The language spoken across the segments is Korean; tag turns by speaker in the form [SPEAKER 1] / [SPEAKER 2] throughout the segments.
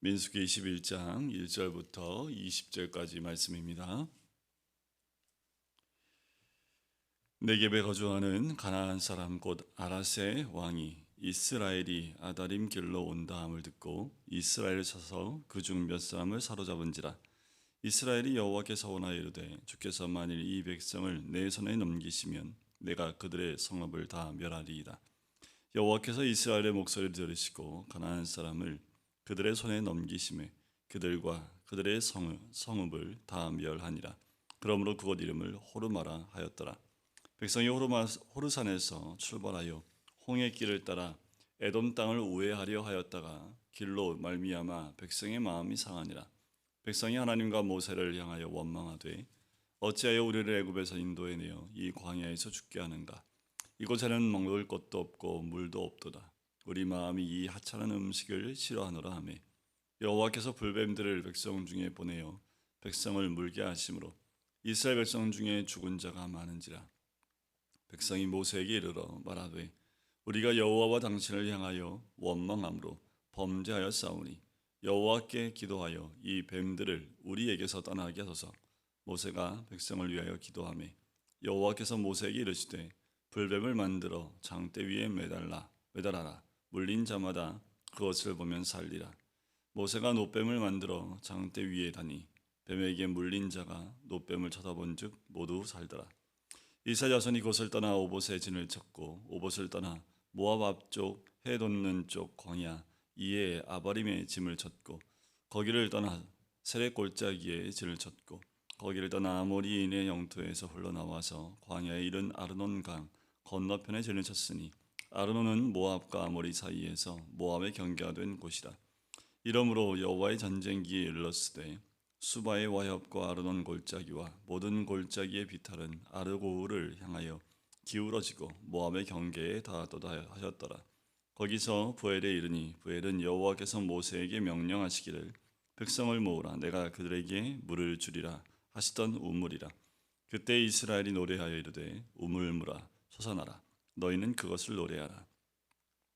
[SPEAKER 1] 민수기 21장 1절부터 20절까지 말씀입니다. 네겝에 거주하는 가나안 사람 곧 아라세 왕이 이스라엘이 아다림 길로 온다함을 듣고 이스라엘을 쳐서 그 중 몇 사람을 사로잡은지라 이스라엘이 여호와께서 원하여 이르되 주께서 만일 이 백성을 내 손에 넘기시면 내가 그들의 성읍을 다 멸하리이다 여호와께서 이스라엘의 목소리를 들으시고 가나안 사람을 그들의 손에 넘기심에 그들과 그들의 성읍, 성읍을 다 멸하니라. 그러므로 그곳 이름을 호르마라 하였더라. 백성이 호르마, 호르산에서 출발하여 홍해 길을 따라 에돔 땅을 우회하려 하였다가 길로 말미암아 백성의 마음이 상하니라. 백성이 하나님과 모세를 향하여 원망하되 어찌하여 우리를 애굽에서 인도해 내어 이 광야에서 죽게 하는가? 이곳에는 먹을 것도 없고 물도 없도다 우리 마음이 이 하찮은 음식을 싫어하노라 하며 여호와께서 불뱀들을 백성 중에 보내어 백성을 물게 하심으로 이스라엘 백성 중에 죽은 자가 많은지라. 백성이 모세에게 이르러 말하되 우리가 여호와와 당신을 향하여 원망함으로 범죄하여 싸우니 여호와께 기도하여 이 뱀들을 우리에게서 떠나게 하소서. 모세가 백성을 위하여 기도하며 여호와께서 모세에게 이르시되 불뱀을 만들어 장대 위에 매달라 매달아라 물린 자마다 그것을 보면 살리라. 모세가 노뱀을 만들어 장대 위에 다니 뱀에게 물린 자가 노뱀을 쳐다본즉 모두 살더라. 이스라엘 자손이 그것을 떠나 오봇의 진을 쳤고 오봇을 떠나 모압 앞쪽 해 돋는 쪽 광야 이에 아바림의 짐을 쳤고 거기를 떠나 세례 골짜기에 진을 쳤고 거기를 떠나 아모리인의 영토에서 흘러나와서 광야에 이른 아르논 강 건너편에 진을 쳤으니 아르논은 모압과 아모리 사이에서 모압의 경계가 된 곳이라 이러므로 여호와의 전쟁기에 이르렀으되 수바의 와협과 아르논 골짜기와 모든 골짜기의 비탈은 아르고우를 향하여 기울어지고 모압의 경계에 닿았도다 하셨더라. 거기서 부엘에 이르니 부엘은 여호와께서 모세에게 명령하시기를 백성을 모으라 내가 그들에게 물을 주리라 하시던 우물이라. 그때 이스라엘이 노래하여 이르되 우물물아 솟아나라 너희는 그것을 노래하라.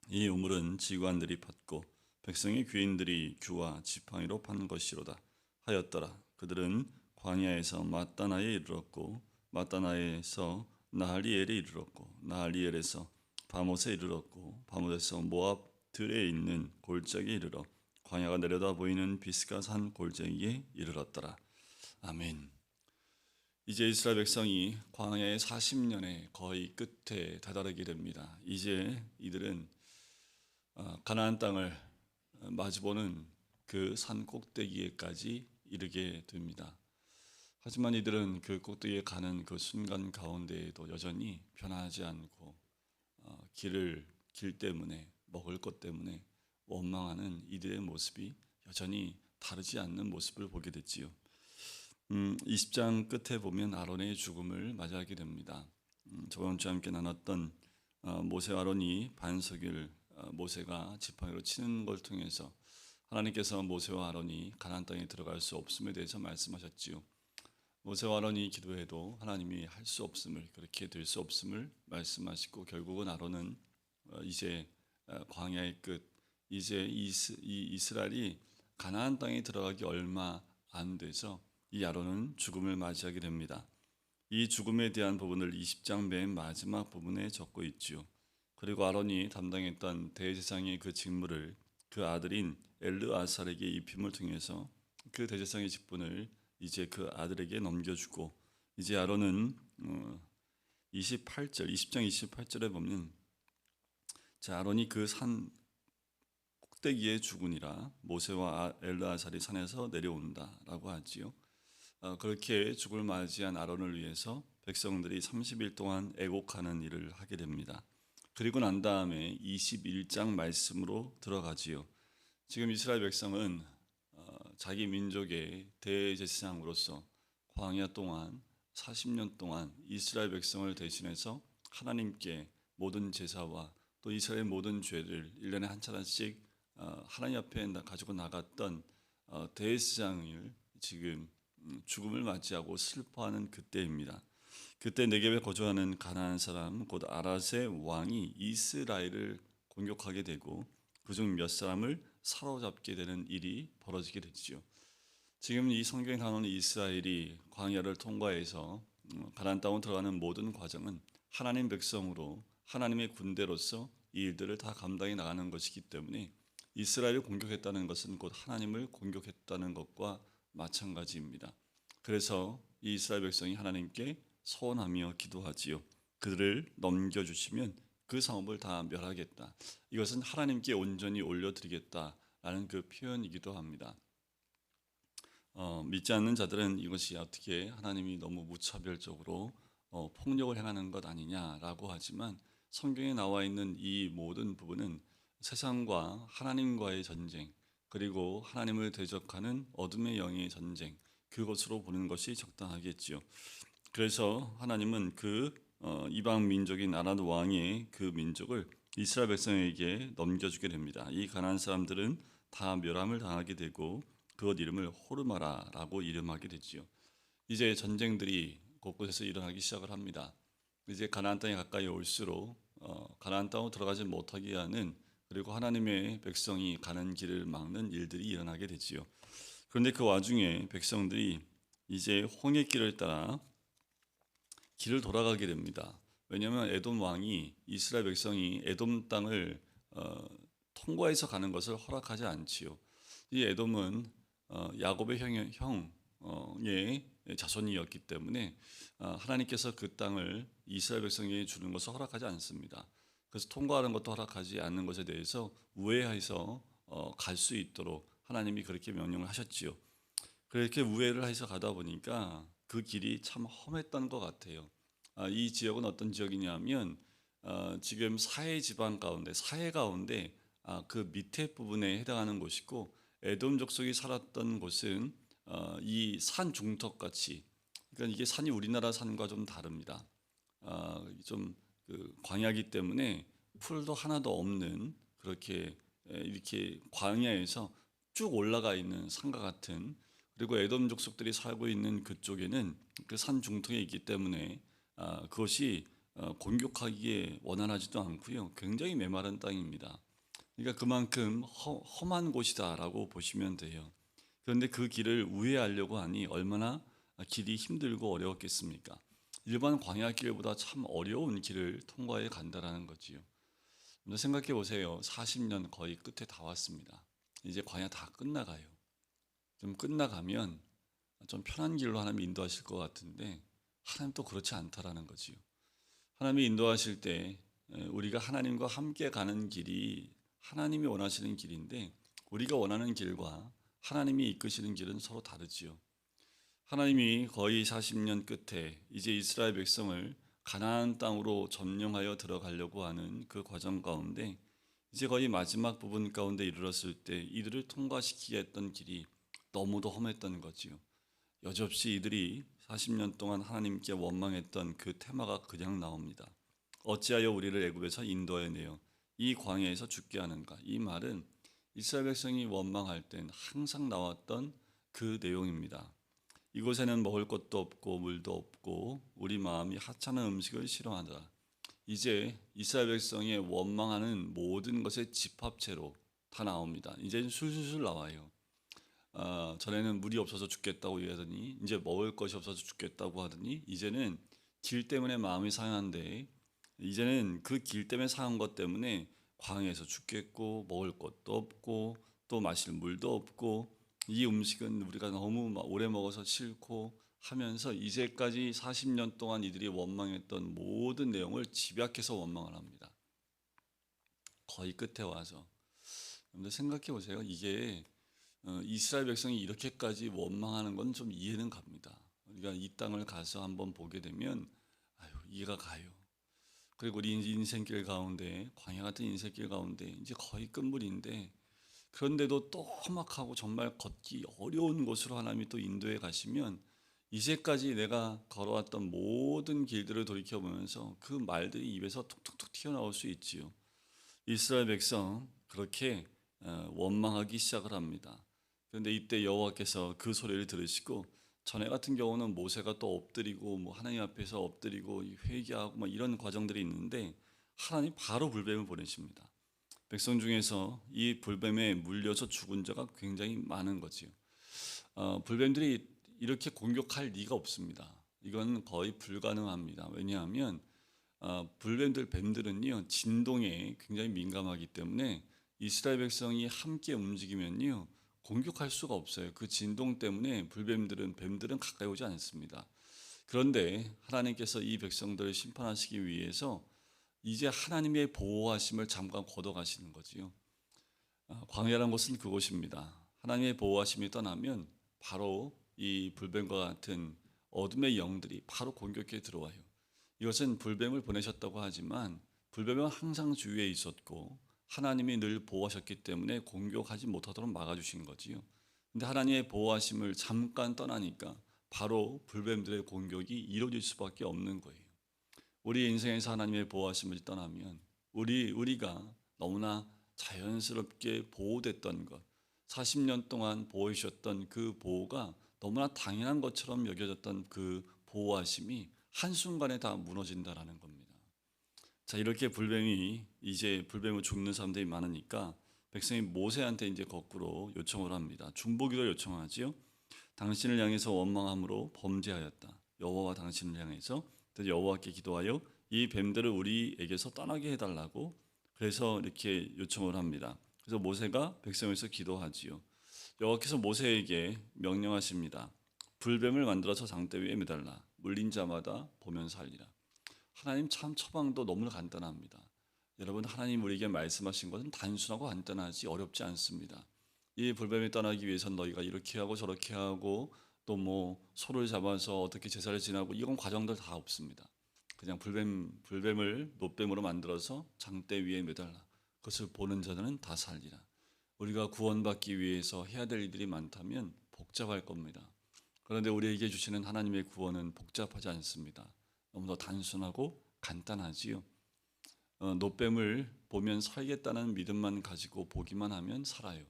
[SPEAKER 1] 이 우물은 지관들이 팠고 백성의 귀인들이 규와 지팡이로 판 것이로다. 하였더라. 그들은 광야에서 마따나에 이르렀고 마따나에서 나할리엘에 이르렀고 나할리엘에서 바못에 이르렀고 바못에서 모압 들에 있는 골짜기에 이르러 광야가 내려다 보이는 비스가 산 골짜기에 이르렀더라. 아멘. 이제 이스라엘 백성이 광야의 40년의 거의 끝에 다다르게 됩니다. 이제 이들은 어, 가나안 땅을 마주보는 그 산 꼭대기에까지 이르게 됩니다. 하지만 이들은 그 꼭대기에 가는 그 순간 가운데에도 여전히 변하지 않고 어, 길을 길 때문에 먹을 것 때문에 원망하는 이들의 모습이 여전히 다르지 않는 모습을 보게 됐지요. 음, 20장 끝에 보면 아론의 죽음을 맞이하게 됩니다. 음, 저번 주에 함께 나눴던 어, 모세 아론이 반석을 어, 모세가 지팡이로 치는 걸 통해서 하나님께서 모세와 아론이 가나안 땅에 들어갈 수 없음에 대해서 말씀하셨지요. 모세와 아론이 기도해도 하나님이 할 수 없음을 그렇게 될 수 없음을 말씀하시고 결국은 아론은 어, 이제 어, 광야의 끝 이제 이스, 이 이스라엘이 가나안 땅에 들어가기 얼마 안 돼서 이 아론은 죽음을 맞이하게 됩니다. 이 죽음에 대한 부분을 20장 맨 마지막 부분에 적고 있지요. 그리고 아론이 담당했던 대제사장의 그 직무를 그 아들인 엘르아살에게 입힘을 통해서 그 대제사장의 직분을 이제 그 아들에게 넘겨주고 이제 아론은 28절 20장 28절에 보면 자 아론이 그 산 꼭대기에 죽으니라 모세와 엘르아살이 산에서 내려온다라고 하지요. 어, 그렇게 죽을 맞이한 아론을 위해서 백성들이 30일 동안 애곡하는 일을 하게 됩니다. 그리고 난 다음에 21장 말씀으로 들어가지요. 지금 이스라엘 백성은 어, 자기 민족의 대제사장으로서 광야 동안 40년 동안 이스라엘 백성을 대신해서 하나님께 모든 제사와 또 이스라엘 모든 죄를 1년에 한 차례씩 어, 하나님 앞에 가지고 나갔던 어, 대제사장을 지금 음, 죽음을 맞이하고 슬퍼하는 그때입니다. 그때 네겝에 거주하는 가나안 사람 곧 아라세 왕이 이스라엘을 공격하게 되고 그중 몇 사람을 사로잡게 되는 일이 벌어지게 되지요. 지금 이 성경에 나오는 이스라엘이 광야를 통과해서 음, 가나안 땅으로 들어가는 모든 과정은 하나님 백성으로 하나님의 군대로서 이 일들을 다 감당해 나가는 것이기 때문에 이스라엘을 공격했다는 것은 곧 하나님을 공격했다는 것과 마찬가지입니다. 그래서 이 이스라엘 백성이 하나님께 소원하며 기도하지요. 그들을 넘겨주시면 그 성읍을 다 멸하겠다. 이것은 하나님께 온전히 올려드리겠다라는 그 표현이기도 합니다. 어, 믿지 않는 자들은 이것이 어떻게 하나님이 너무 무차별적으로 어, 폭력을 행하는 것 아니냐라고 하지만 성경에 나와 있는 이 모든 부분은 세상과 하나님과의 전쟁 그리고 하나님을 대적하는 어둠의 영의 전쟁 그것으로 보는 것이 적당하겠지요. 그래서 하나님은 그 어, 이방 민족인 아란 왕의 그 민족을 이스라엘 백성에게 넘겨주게 됩니다. 이 가나안 사람들은 다 멸함을 당하게 되고 그것 이름을 호르마라라고 이름하게 되지요. 이제 전쟁들이 곳곳에서 일어나기 시작을 합니다. 이제 가나안 땅에 가까이 올수록 어, 가나안 땅으로 들어가지 못하게 하는 그리고 하나님의 백성이 가는 길을 막는 일들이 일어나게 되지요. 그런데 그 와중에 백성들이 이제 홍해 길을 따라 길을 돌아가게 됩니다. 왜냐하면 에돔 왕이 이스라엘 백성이 에돔 땅을 어, 통과해서 가는 것을 허락하지 않지요. 이 에돔은 어, 야곱의 형, 형의 자손이었기 때문에 어, 하나님께서 그 땅을 이스라엘 백성에게 주는 것을 허락하지 않습니다. 그래서 통과하는 것도 허락하지 않는 것에 대해서 우회해서 어, 갈 수 있도록 하나님이 그렇게 명령을 하셨지요. 그렇게 우회를 해서 가다 보니까 그 길이 참 험했던 것 같아요. 아, 이 지역은 어떤 지역이냐면 어, 지금 사해 지방 가운데 사해 가운데 아, 그 밑에 부분에 해당하는 곳이고 에돔 족속이 살았던 곳은 어, 이산 중턱 같이 그러니까 이게 산이 우리나라 산과 좀 다릅니다. 아, 좀 그 광야기 때문에 풀도 하나도 없는 그렇게 에, 이렇게 광야에서 쭉 올라가 있는 산과 같은 그리고 에돔 족속들이 살고 있는 그쪽에는 그 산 중턱에 있기 때문에 아, 그것이 어, 공격하기에 원활하지도 않고요. 굉장히 메마른 땅입니다. 그러니까 그만큼 허, 험한 곳이다라고 보시면 돼요. 그런데 그 길을 우회하려고 하니 얼마나 길이 힘들고 어려웠겠습니까? 일반 광야 길보다 참 어려운 길을 통과해 간다라는 거지요. 생각해 보세요. 40년 거의 끝에 다 왔습니다. 이제 광야 다 끝나가요. 좀 끝나가면 좀 편한 길로 하나님 인도하실 것 같은데 하나님 또 그렇지 않다라는 거지요. 하나님이 인도하실 때 우리가 하나님과 함께 가는 길이 하나님이 원하시는 길인데 우리가 원하는 길과 하나님이 이끄시는 길은 서로 다르지요. 하나님이 거의 40년 끝에 이제 이스라엘 백성을 가나안 땅으로 점령하여 들어가려고 하는 그 과정 가운데 이제 거의 마지막 부분 가운데 이르렀을 때 이들을 통과시키게 했던 길이 너무도 험했던 거지요. 여접시 이들이 40년 동안 하나님께 원망했던 그 테마가 그냥 나옵니다. 어찌하여 우리를 애굽에서 인도해 내어 이 광야에서 죽게 하는가? 이 말은 이스라엘 백성이 원망할 땐 항상 나왔던 그 내용입니다. 이곳에는 먹을 것도 없고 물도 없고 우리 마음이 하찮은 음식을 싫어하더라. 이제 이스라엘 백성의 원망하는 모든 것의 집합체로 다 나옵니다. 이제 술술술 나와요. 아, 전에는 물이 없어서 죽겠다고 얘기하더니 이제 먹을 것이 없어서 죽겠다고 하더니 이제는 길 때문에 마음이 상한데 이제는 그 길 때문에 상한 것 때문에 광야에서 죽겠고 먹을 것도 없고 또 마실 물도 없고 이 음식은 우리가 너무 오래 먹어서 싫고 하면서 이제까지 40년 동안 이들이 원망했던 모든 내용을 집약해서 원망을 합니다. 거의 끝에 와서 여러분들 생각해 보세요. 이게 어, 이스라엘 백성이 이렇게까지 원망하는 건 좀 이해는 갑니다. 우리가 이 땅을 가서 한번 보게 되면 아유 이해가 가요. 그리고 우리 인생길 가운데 광야 같은 인생길 가운데 이제 거의 끝물인데 그런데도 또 험악하고 정말 걷기 어려운 곳으로 하나님이 또 인도해 가시면 이제까지 내가 걸어왔던 모든 길들을 돌이켜 보면서 그 말들이 입에서 툭툭툭 튀어나올 수 있지요. 이스라엘 백성 그렇게 어, 원망하기 시작을 합니다. 그런데 이때 여호와께서 그 소리를 들으시고 전에 같은 경우는 모세가 또 엎드리고 뭐 하나님 앞에서 엎드리고 회개하고 막 이런 과정들이 있는데 하나님 바로 불뱀을 보내십니다. 백성 중에서 이 불뱀에 물려서 죽은 자가 굉장히 많은 거지요. 어, 불뱀들이 이렇게 공격할 리가 없습니다. 이건 거의 불가능합니다. 왜냐하면 어, 불뱀들 뱀들은요 진동에 굉장히 민감하기 때문에 이스라엘 백성이 함께 움직이면요 공격할 수가 없어요. 그 진동 때문에 불뱀들은 뱀들은 가까이 오지 않습니다. 그런데 하나님께서 이 백성들을 심판하시기 위해서 이제 하나님의 보호하심을 잠깐 걷어가시는 거지요. 아, 광야란 곳은 그곳입니다. 하나님의 보호하심이 떠나면 바로 이 불뱀과 같은 어둠의 영들이 바로 공격해 들어와요. 이것은 불뱀을 보내셨다고 하지만 불뱀은 항상 주위에 있었고 하나님이 늘 보호하셨기 때문에 공격하지 못하도록 막아주신 거지요. 근데 하나님의 보호하심을 잠깐 떠나니까 바로 불뱀들의 공격이 이루어질 수밖에 없는 거예요. 우리 인생에서 하나님의 보호하심을 떠나면 우리 우리가 너무나 자연스럽게 보호됐던 것, 40년 동안 보호하셨던 그 보호가 너무나 당연한 것처럼 여겨졌던 그 보호하심이 한순간에 다 무너진다라는 겁니다. 자, 이렇게 불뱀이 이제 불뱀을 죽는 사람들이 많으니까 백성이 모세한테 이제 거꾸로 요청을 합니다. 중보기도 요청하지요. 당신을 향해서 원망함으로 범죄하였다. 여호와와 당신을 향해서 여호와께 기도하여 이 뱀들을 우리에게서 떠나게 해달라고 그래서 이렇게 요청을 합니다. 그래서 모세가 백성에서 기도하지요. 여호와께서 모세에게 명령하십니다. 불뱀을 만들어서 장대 위에 매달라 물린 자마다 보면 살리라. 하나님 참 처방도 너무 간단합니다. 여러분 하나님 우리에게 말씀하신 것은 단순하고 간단하지 어렵지 않습니다. 이 불뱀이 떠나기 위해선 너희가 이렇게 하고 저렇게 하고 또 뭐 소를 잡아서 어떻게 제사를 지나고 이건 과정들 다 없습니다. 그냥 불뱀 불뱀을 노뱀으로 만들어서 장대 위에 매달라. 그것을 보는 자들은 다 살리라. 우리가 구원받기 위해서 해야 될 일들이 많다면 복잡할 겁니다. 그런데 우리에게 주시는 하나님의 구원은 복잡하지 않습니다. 너무나 단순하고 간단하지요. 어, 노뱀을 보면 살겠다는 믿음만 가지고 보기만 하면 살아요.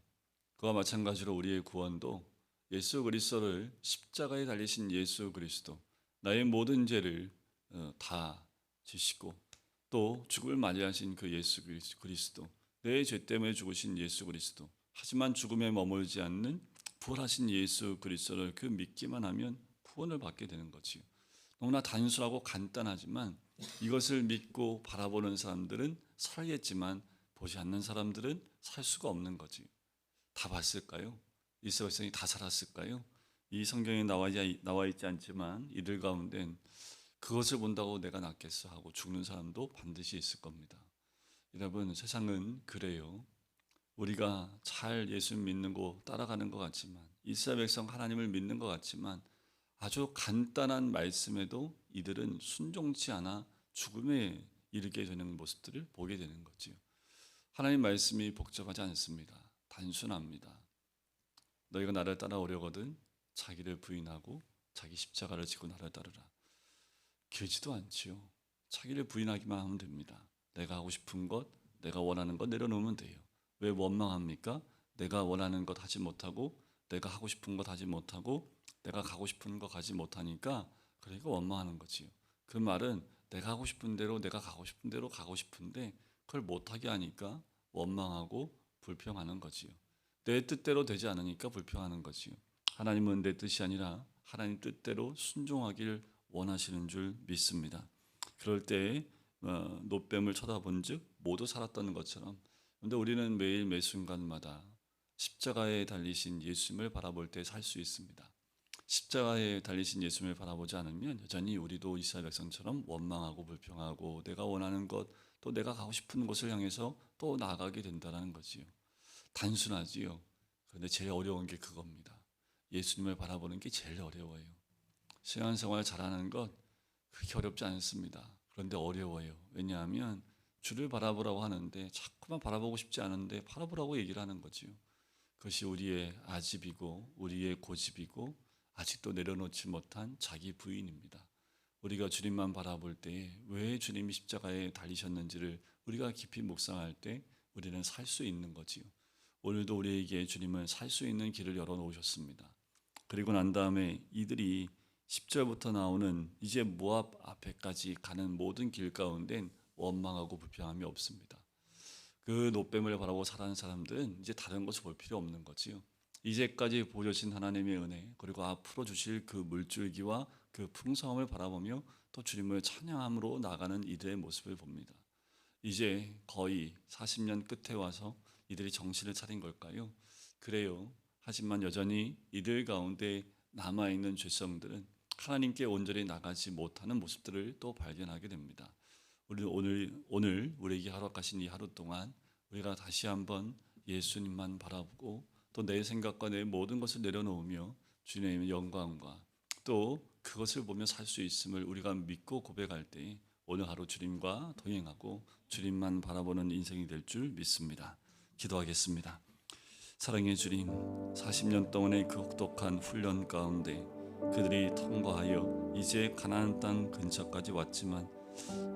[SPEAKER 1] 그와 마찬가지로 우리의 구원도 예수 그리스도를 십자가에 달리신 예수 그리스도 나의 모든 죄를 어, 다 지시고 또 죽을 맞이하신 그 예수 그리스도 내 죄 때문에 죽으신 예수 그리스도 하지만 죽음에 머물지 않는 부활하신 예수 그리스도를 그 믿기만 하면 구원을 받게 되는 거지요. 너무나 단순하고 간단하지만 이것을 믿고 바라보는 사람들은 살겠지만 보지 않는 사람들은 살 수가 없는 거지. 다 봤을까요? 이스라엘 백성이 다 살았을까요? 이 성경에 나와 나와 있지 않지만 이들 가운데는 그것을 본다고 내가 낫겠어 하고 죽는 사람도 반드시 있을 겁니다. 여러분 세상은 그래요. 우리가 잘 예수 믿는 거 따라가는 것 같지만 이스라엘 백성 하나님을 믿는 것 같지만 아주 간단한 말씀에도 이들은 순종치 않아 죽음에 이르게 되는 모습들을 보게 되는 거지요. 하나님 말씀이 복잡하지 않습니다. 단순합니다. 너희가 나를 따라오려거든 자기를 부인하고 자기 십자가를 지고 나를 따르라. 길지도 않지요. 자기를 부인하기만 하면 됩니다. 내가 하고 싶은 것, 내가 원하는 것 내려놓으면 돼요. 왜 원망합니까? 내가 원하는 것 하지 못하고 내가 하고 싶은 것 하지 못하고 내가 가고 싶은 거 가지 못하니까 그러니까 원망하는 거지요. 그 말은 내가 하고 싶은 대로 내가 가고 싶은 대로 가고 싶은데 그걸 못하게 하니까 원망하고 불평하는 거지요. 내 뜻대로 되지 않으니까 불평하는 거지요. 하나님은 내 뜻이 아니라 하나님 뜻대로 순종하기를 원하시는 줄 믿습니다. 그럴 때 어, 노뱀을 쳐다본즉 모두 살았다는 것처럼 그런데 우리는 매일 매 순간마다 십자가에 달리신 예수님을 바라볼 때 살 수 있습니다. 십자가에 달리신 예수님을 바라보지 않으면 여전히 우리도 이스라엘 백성처럼 원망하고 불평하고 내가 원하는 것 또 내가 가고 싶은 곳을 향해서 또 나아가게 된다는 거지요. 단순하지요. 그런데 제일 어려운 게 그겁니다. 예수님을 바라보는 게 제일 어려워요. 신앙생활 잘하는 것 그렇게 어렵지 않습니다. 그런데 어려워요. 왜냐하면 주를 바라보라고 하는데 자꾸만 바라보고 싶지 않은데 바라보라고 얘기를 하는 거지요. 그것이 우리의 아집이고 우리의 고집이고 아직도 내려놓지 못한 자기 부인입니다. 우리가 주님만 바라볼 때 왜 주님이 십자가에 달리셨는지를 우리가 깊이 묵상할 때 우리는 살 수 있는 거지요. 오늘도 우리에게 주님은 살 수 있는 길을 열어 놓으셨습니다. 그리고 난 다음에 이들이 10절부터 나오는 이제 모압 앞에까지 가는 모든 길 가운데 원망하고 불평함이 없습니다. 그 노뱀을 바라보고 살아가는 사람들은 이제 다른 것을 볼 필요 없는 거지요. 이제까지 보여주신 하나님의 은혜 그리고 앞으로 주실 그 물줄기와 그 풍성함을 바라보며 또 주님을 찬양함으로 나가는 이들의 모습을 봅니다. 이제 거의 40년 끝에 와서 이들이 정신을 차린 걸까요? 그래요. 하지만 여전히 이들 가운데 남아 있는 죄성들은 하나님께 온전히 나가지 못하는 모습들을 또 발견하게 됩니다. 우리 오늘 오늘 우리에게 허락하신 이 하루 동안 우리가 다시 한번 예수님만 바라보고 또 내 생각과 내 모든 것을 내려놓으며 주님의 영광과 또 그것을 보며 살 수 있음을 우리가 믿고 고백할 때 오늘 하루 주님과 동행하고 주님만 바라보는 인생이 될 줄 믿습니다. 기도하겠습니다. 사랑의 주님, 40년 동안의 그 혹독한 훈련 가운데 그들이 통과하여 이제 가나안 땅 근처까지 왔지만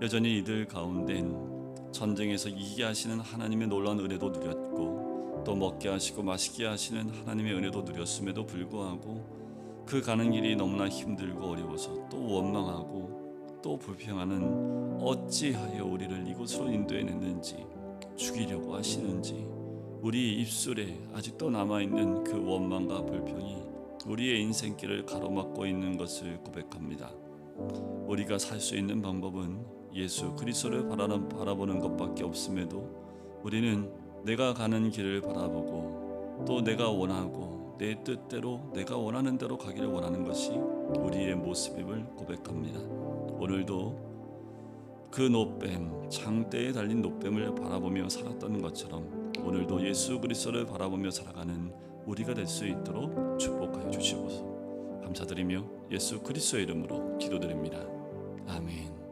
[SPEAKER 1] 여전히 이들 가운데는 전쟁에서 이기게 하시는 하나님의 놀라운 은혜도 누렸고 또 먹게 하시고 마시게 하시는 하나님의 은혜도 누렸음에도 불구하고 그 가는 길이 너무나 힘들고 어려워서 또 원망하고 또 불평하는 어찌하여 우리를 이곳으로 인도해냈는지 죽이려고 하시는지 우리 입술에 아직도 남아있는 그 원망과 불평이 우리의 인생길을 가로막고 있는 것을 고백합니다. 우리가 살 수 있는 방법은 예수 그리스도를 바라보는 것밖에 없음에도 우리는 내가 가는 길을 바라보고 또 내가 원하고 내 뜻대로 내가 원하는 대로 가기를 원하는 것이 우리의 모습임을 고백합니다. 오늘도 그 노뱀 장대에 달린 노뱀을 바라보며 살았던 것처럼 오늘도 예수 그리스도를 바라보며 살아가는 우리가 될 수 있도록 축복하여 주시옵소서. 감사드리며 예수 그리스도의 이름으로 기도드립니다. 아멘.